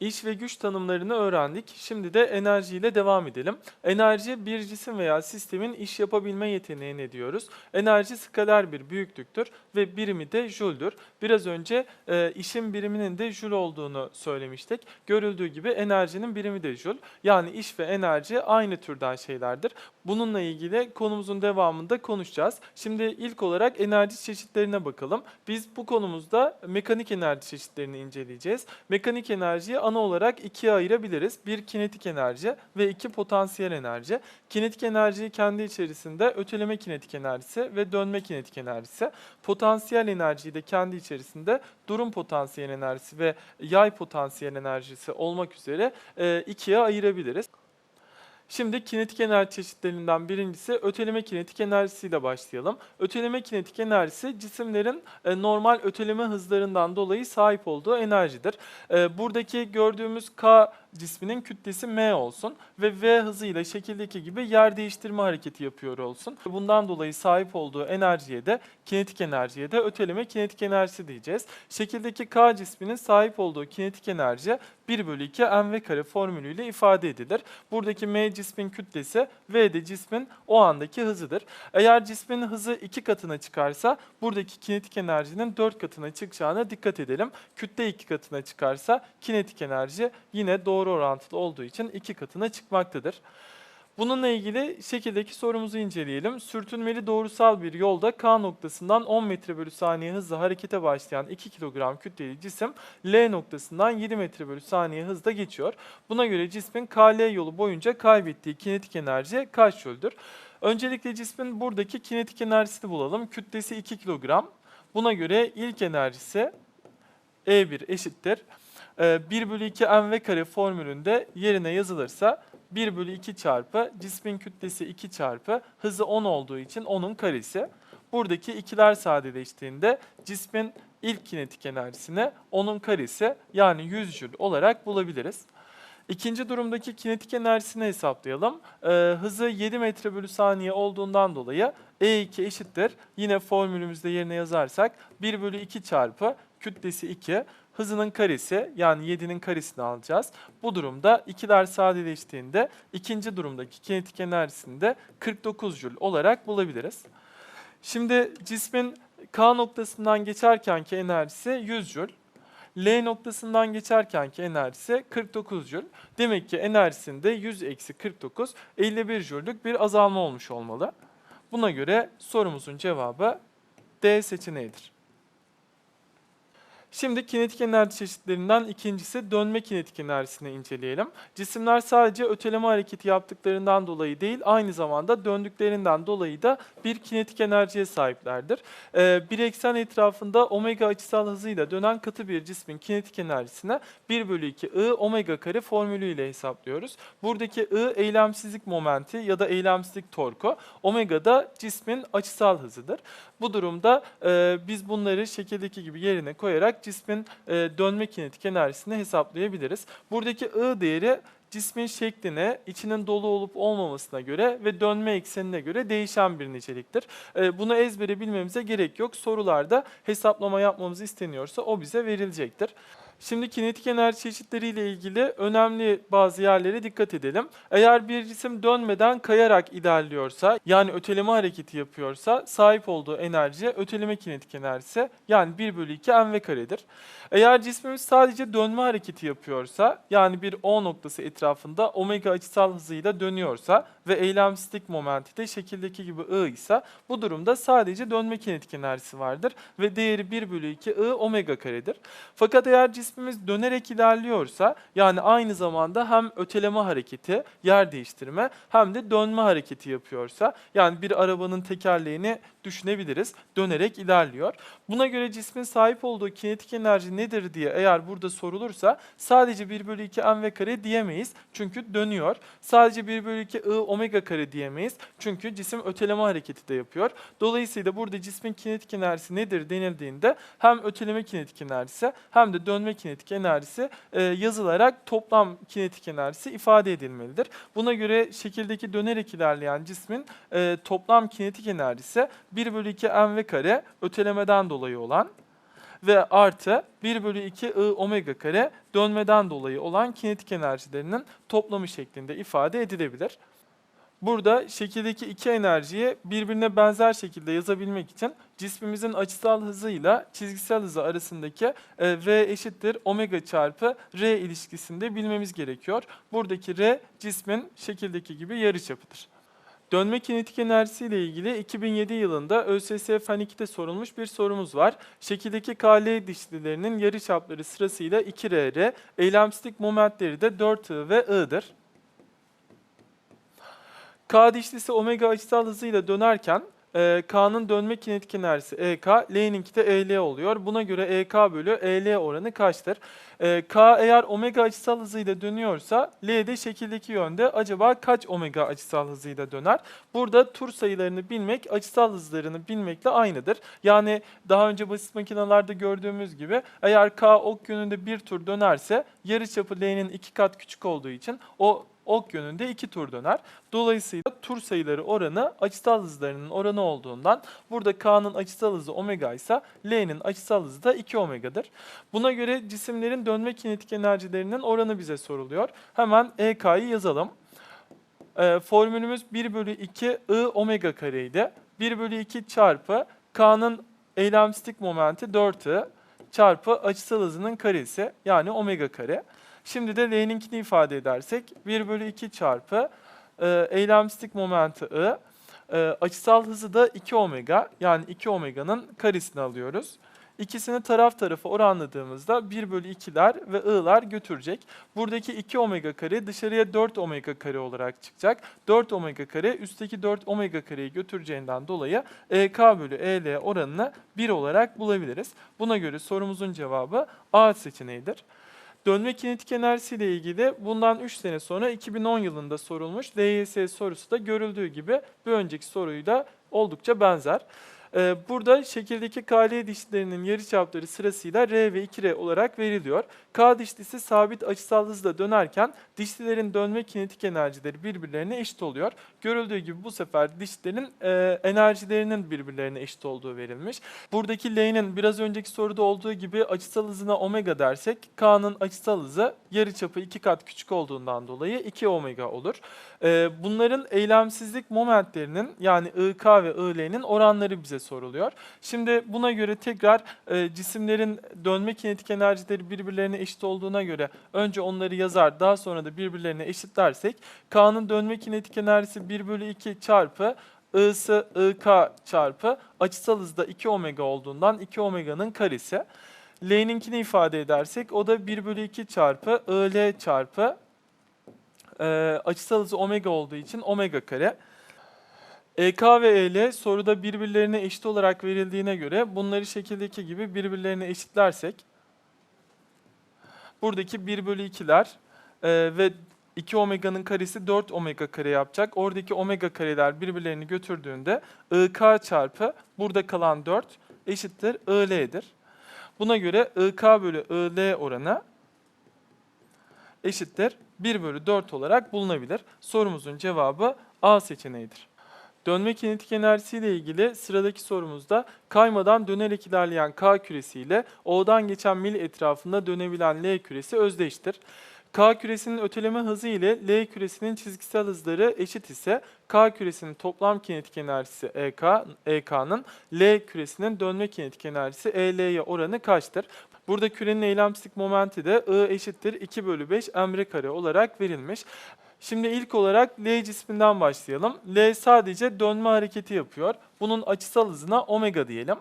İş ve güç tanımlarını öğrendik. Şimdi de enerjiyle devam edelim. Enerji bir cisim veya sistemin iş yapabilme yeteneğine diyoruz. Enerji skaler bir büyüklüktür ve birimi de jüldür. Biraz önce e, işin biriminin de jül olduğunu söylemiştik. Görüldüğü gibi enerjinin birimi de jül. Yani iş ve enerji aynı türden şeylerdir. Bununla ilgili konumuzun devamında konuşacağız. Şimdi ilk olarak enerji çeşitlerine bakalım. Biz bu konumuzda mekanik enerji çeşitlerini inceleyeceğiz. Mekanik enerjiyi ana olarak ikiye ayırabiliriz. Bir kinetik enerji ve iki potansiyel enerji. Kinetik enerjiyi kendi içerisinde öteleme kinetik enerjisi ve dönme kinetik enerjisi. Potansiyel enerjiyi de kendi içerisinde durum potansiyel enerjisi ve yay potansiyel enerjisi olmak üzere e, ikiye ayırabiliriz. Şimdi kinetik enerji çeşitlerinden birincisi öteleme kinetik enerjisiyle başlayalım. Öteleme kinetik enerjisi cisimlerin e, normal öteleme hızlarından dolayı sahip olduğu enerjidir. E, Buradaki gördüğümüz K cisminin kütlesi m olsun ve v hızıyla şekildeki gibi yer değiştirme hareketi yapıyor olsun. Bundan dolayı sahip olduğu enerjiye de kinetik enerjiye de öteleme kinetik enerjisi diyeceğiz. Şekildeki K cisminin sahip olduğu kinetik enerji 1 bölü 2 mv kare formülüyle ifade edilir. Buradaki m cismin kütlesi v de cismin o andaki hızıdır. Eğer cismin hızı 2 katına çıkarsa buradaki kinetik enerjinin 4 katına çıkacağına dikkat edelim. Kütle 2 katına çıkarsa kinetik enerji yine doğru orantılı olduğu için 2 katına çıkmaktadır. Bununla ilgili şekildeki sorumuzu inceleyelim. Sürtünmeli doğrusal bir yolda K noktasından 10 metre bölü saniye hızla harekete başlayan 2 kilogram kütleli cisim L noktasından 7 metre bölü saniye hızla geçiyor. Buna göre cismin KL yolu boyunca kaybettiği kinetik enerji kaç jüldür? Öncelikle cismin buradaki kinetik enerjisini bulalım. Kütlesi 2 kilogram. Buna göre ilk enerjisi E1 eşittir. Ee, 1 bölü 2 mv kare formülünde yerine yazılırsa 1 bölü 2 çarpı cismin kütlesi 2 çarpı hızı 10 olduğu için 10'un karesi. Buradaki ikiler sadeleştiğinde cismin ilk kinetik enerjisini 10'un karesi yani 100 jül olarak bulabiliriz. İkinci durumdaki kinetik enerjisini hesaplayalım. Ee, hızı 7 metre bölü saniye olduğundan dolayı E2 eşittir. Yine formülümüzde yerine yazarsak 1 bölü 2 çarpı kütlesi 2 hızının karesi yani 7'nin karesini alacağız. Bu durumda ikiler sadeleştiğinde ikinci durumdaki kinetik enerjisini de 49 jül olarak bulabiliriz. Şimdi cismin K noktasından geçerkenki enerjisi 100 jül. L noktasından geçerkenki enerjisi 49 jül. Demek ki enerjisinde 100 eksi 49 51 jüllük bir azalma olmuş olmalı. Buna göre sorumuzun cevabı D seçeneğidir. Şimdi kinetik enerji çeşitlerinden ikincisi dönme kinetik enerjisini inceleyelim. Cisimler sadece öteleme hareketi yaptıklarından dolayı değil, aynı zamanda döndüklerinden dolayı da bir kinetik enerjiye sahiplerdir. Ee, bir eksen etrafında omega açısal hızıyla dönen katı bir cismin kinetik enerjisine 1 bölü 2 I omega kare formülüyle hesaplıyoruz. Buradaki I eylemsizlik momenti ya da eylemsizlik torku, omega da cismin açısal hızıdır. Bu durumda e, biz bunları şekildeki gibi yerine koyarak cismin e, dönme kinetik enerjisini hesaplayabiliriz. Buradaki I değeri cismin şekline, içinin dolu olup olmamasına göre ve dönme eksenine göre değişen bir niceliktir. E, bunu ezbere bilmemize gerek yok. Sorularda hesaplama yapmamız isteniyorsa o bize verilecektir. Şimdi kinetik enerji çeşitleriyle ilgili önemli bazı yerlere dikkat edelim. Eğer bir cisim dönmeden kayarak ilerliyorsa, yani öteleme hareketi yapıyorsa sahip olduğu enerji öteleme kinetik enerjisi yani 1 bölü 2 mv karedir. Eğer cismimiz sadece dönme hareketi yapıyorsa, yani bir O noktası etrafında omega açısal hızıyla dönüyorsa ve eylemsizlik momenti de şekildeki gibi I ise bu durumda sadece dönme kinetik enerjisi vardır ve değeri 1 bölü 2 I omega karedir. Fakat eğer cismimiz dönerek ilerliyorsa yani aynı zamanda hem öteleme hareketi, yer değiştirme hem de dönme hareketi yapıyorsa yani bir arabanın tekerleğini düşünebiliriz. Dönerek ilerliyor. Buna göre cismin sahip olduğu kinetik enerji nedir diye eğer burada sorulursa sadece 1 bölü 2 mv kare diyemeyiz. Çünkü dönüyor. Sadece 1 bölü 2 I omega kare diyemeyiz. Çünkü cisim öteleme hareketi de yapıyor. Dolayısıyla burada cismin kinetik enerjisi nedir denildiğinde hem öteleme kinetik enerjisi hem de dönme kinetik enerjisi e, yazılarak toplam kinetik enerjisi ifade edilmelidir. Buna göre şekildeki dönerek ilerleyen cismin e, toplam kinetik enerjisi 1 bölü 2 mv kare ötelemeden dolayı olan ve artı 1 bölü 2 I omega kare dönmeden dolayı olan kinetik enerjilerinin toplamı şeklinde ifade edilebilir. Burada şekildeki iki enerjiyi birbirine benzer şekilde yazabilmek için cismimizin açısal hızıyla çizgisel hızı arasındaki e, V eşittir omega çarpı R ilişkisini de bilmemiz gerekiyor. Buradaki R cismin şekildeki gibi yarıçapıdır. Dönme kinetik enerjisi ile ilgili 2007 yılında ÖSS Fen 2'de sorulmuş bir sorumuz var. Şekildeki KL dişlilerinin yarıçapları sırasıyla 2RR, eylemsizlik momentleri de 4I ve I'dır. K dişlisi omega açısal hızıyla dönerken e, K'nın dönme kinetik enerjisi EK, L'ninki de EL oluyor. Buna göre EK bölü EL oranı kaçtır? E, K eğer omega açısal hızıyla dönüyorsa L de şekildeki yönde acaba kaç omega açısal hızıyla döner? Burada tur sayılarını bilmek açısal hızlarını bilmekle aynıdır. Yani daha önce basit makinalarda gördüğümüz gibi eğer K ok yönünde bir tur dönerse yarıçapı L'nin iki kat küçük olduğu için o ok yönünde iki tur döner. Dolayısıyla tur sayıları oranı açısal hızlarının oranı olduğundan burada K'nın açısal hızı omega ise L'nin açısal hızı da 2 omega'dır. Buna göre cisimlerin dönme kinetik enerjilerinin oranı bize soruluyor. Hemen EK'yı yazalım. Ee, formülümüz 1 bölü 2 I omega kareydi. 1 bölü 2 çarpı K'nın eylemsizlik momenti 4I çarpı açısal hızının karesi yani omega kare. Şimdi de L'ninkini ifade edersek 1 bölü 2 çarpı e, eylemsizlik momenti I, e, açısal hızı da 2 omega yani 2 omega'nın karesini alıyoruz. İkisini taraf tarafa oranladığımızda 1 bölü 2'ler ve i'lar götürecek. Buradaki 2 omega kare dışarıya 4 omega kare olarak çıkacak. 4 omega kare üstteki 4 omega kareyi götüreceğinden dolayı EK bölü EL oranını 1 olarak bulabiliriz. Buna göre sorumuzun cevabı A seçeneğidir. Dönme kinetik enerjisiyle ilgili bundan 3 sene sonra 2010 yılında sorulmuş DYS sorusu da görüldüğü gibi bir önceki soruyla oldukça benzer. Ee, Burada şekildeki KL dişlilerinin yarıçapları sırasıyla R ve 2R olarak veriliyor. K dişlisi sabit açısal hızla dönerken dişlilerin dönme kinetik enerjileri birbirlerine eşit oluyor. Görüldüğü gibi bu sefer dişlerin e, enerjilerinin birbirlerine eşit olduğu verilmiş. Buradaki L'nin biraz önceki soruda olduğu gibi açısal hızına omega dersek K'nın açısal hızı yarıçapı iki kat küçük olduğundan dolayı 2 omega olur. E, bunların eylemsizlik momentlerinin yani IK ve IL'nin oranları bize soruluyor. Şimdi buna göre tekrar e, cisimlerin dönme kinetik enerjileri birbirlerine eşit olduğuna göre önce onları yazar daha sonra da birbirlerine eşitlersek K'nın dönme kinetik enerjisi 1 bölü 2 çarpı I'sı IK çarpı açısal hızda 2 omega olduğundan 2 omega'nın karesi. L'ninkini ifade edersek o da 1 bölü 2 çarpı IL çarpı e, açısal hızı omega olduğu için omega kare. EK ve EL soruda birbirlerine eşit olarak verildiğine göre bunları şekildeki gibi birbirlerine eşitlersek buradaki 1 bölü 2'ler e, ve 2 omega'nın karesi 4 omega kare yapacak. Oradaki omega kareler birbirlerini götürdüğünde IK çarpı burada kalan 4 eşittir IL'dir. Buna göre IK bölü IL oranı eşittir 1 bölü 4 olarak bulunabilir. Sorumuzun cevabı A seçeneğidir. Dönme kinetik enerjisi ile ilgili sıradaki sorumuzda kaymadan dönerek ilerleyen K küresi ile O'dan geçen mil etrafında dönebilen L küresi özdeştir. K küresinin öteleme hızı ile L küresinin çizgisel hızları eşit ise K küresinin toplam kinetik enerjisi EK, EK'nın L küresinin dönme kinetik enerjisi EL'ye oranı kaçtır? Burada kürenin eylemsizlik momenti de I eşittir 2 bölü 5 emre kare olarak verilmiş. Şimdi ilk olarak L cisminden başlayalım. L sadece dönme hareketi yapıyor. Bunun açısal hızına omega diyelim.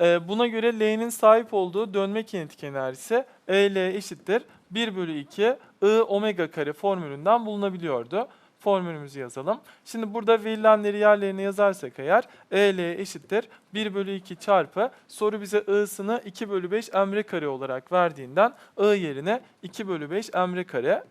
Ee, buna göre L'nin sahip olduğu dönme kinetik enerjisi EL eşittir 1 bölü 2 I omega kare formülünden bulunabiliyordu. Formülümüzü yazalım. Şimdi burada verilenleri yerlerine yazarsak eğer EL eşittir 1 bölü 2 çarpı soru bize I'sını 2 bölü 5 emre kare olarak verdiğinden I yerine 2 bölü 5 emre kare.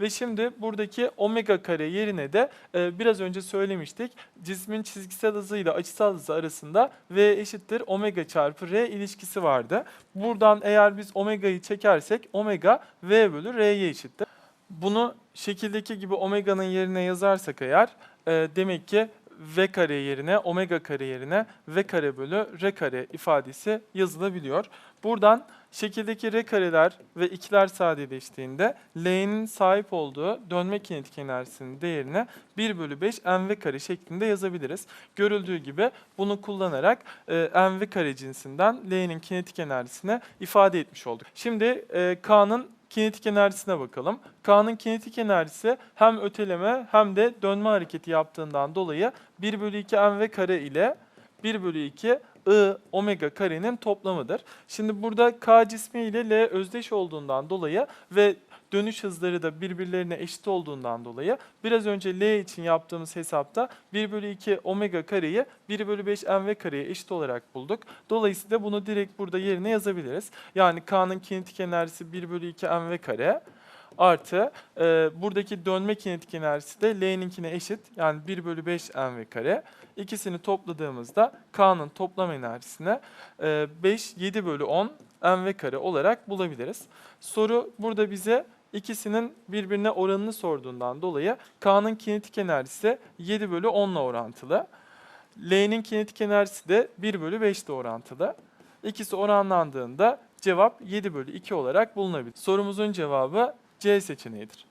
Ve şimdi buradaki omega kare yerine de e, biraz önce söylemiştik. Cismin çizgisel hızı ile açısal hızı arasında V eşittir omega çarpı R ilişkisi vardı. Buradan eğer biz omega'yı çekersek omega V bölü R'ye eşittir. Bunu şekildeki gibi omega'nın yerine yazarsak eğer e, demek ki V kare yerine omega kare yerine V kare bölü R kare ifadesi yazılabiliyor. Buradan şekildeki r kareler ve ikiler sadeleştiğinde L'nin sahip olduğu dönme kinetik enerjisinin değerini 1 bölü 5 mv kare şeklinde yazabiliriz. Görüldüğü gibi bunu kullanarak e, mv kare cinsinden L'nin kinetik enerjisini ifade etmiş olduk. Şimdi e, K'nın kinetik enerjisine bakalım. K'nın kinetik enerjisi hem öteleme hem de dönme hareketi yaptığından dolayı 1 bölü 2 mv kare ile 1 bölü 2 I omega karenin toplamıdır. Şimdi burada K cismi ile L özdeş olduğundan dolayı ve dönüş hızları da birbirlerine eşit olduğundan dolayı biraz önce L için yaptığımız hesapta 1 bölü 2 omega kareyi 1 bölü 5 mv kareye eşit olarak bulduk. Dolayısıyla bunu direkt burada yerine yazabiliriz. Yani K'nın kinetik enerjisi 1 bölü 2 mv kare artı e, buradaki dönme kinetik enerjisi de L'ninkine eşit. Yani 1 bölü 5 mv kare. İkisini topladığımızda K'nın toplam enerjisine e, 5, 7 bölü 10 mv kare olarak bulabiliriz. Soru burada bize ikisinin birbirine oranını sorduğundan dolayı K'nın kinetik enerjisi 7 bölü 10 ile orantılı. L'nin kinetik enerjisi de 1 bölü 5 ile orantılı. İkisi oranlandığında cevap 7 bölü 2 olarak bulunabilir. Sorumuzun cevabı C seçeneğidir.